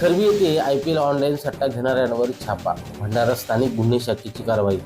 खरवी येथे I P L online सट्टा घेणाऱ्यांवर छापा भंडारा स्थानिक गुन्हे शाखेची कारवाई.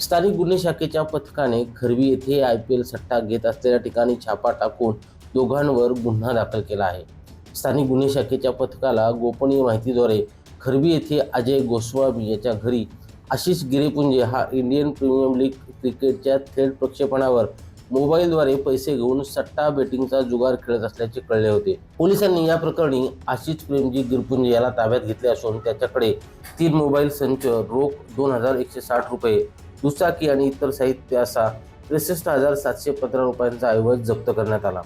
स्थानिक गुन्हे शाखेच्या पथकाने खरवी येथे आय पी एल सट्टा घेत असलेल्या ठिकाणी छापा टाकून दोघांवर गुन्हा दाखल केला आहे. स्थानिक गुन्हे शाखेच्या पथकाला गोपनीय माहितीद्वारे खरवी येथे अजय गोस्वामी याच्या घरी आशिष गिरेपुंजे हा इंडियन प्रीमियम लीग क्रिकेटच्या थेट प्रक्षेपणावर मोबाईलद्वारे पैसे घेऊन सट्टा बेटिंगचा जुगार खेळत असल्याचे कळले होते. पोलिसांनी या प्रकरणी आशिष प्रेमजी गिरपुंजे याला ताब्यात घेतले असून त्याच्याकडे तीन मोबाईल संच रोख दोन हजार एकशे साठ रुपये दुचाकी आणि इतर साहित्य असा त्रेसष्ट हजार सातशे पंधरा रुपयांचा ऐवज जप्त करण्यात आला.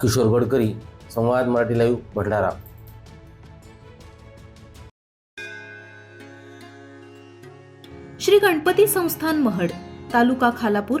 किशोर गडकरी संवाद मराठी लाईव्ह भंडारा. श्री गणपती संस्थान महड तालुका खालापूर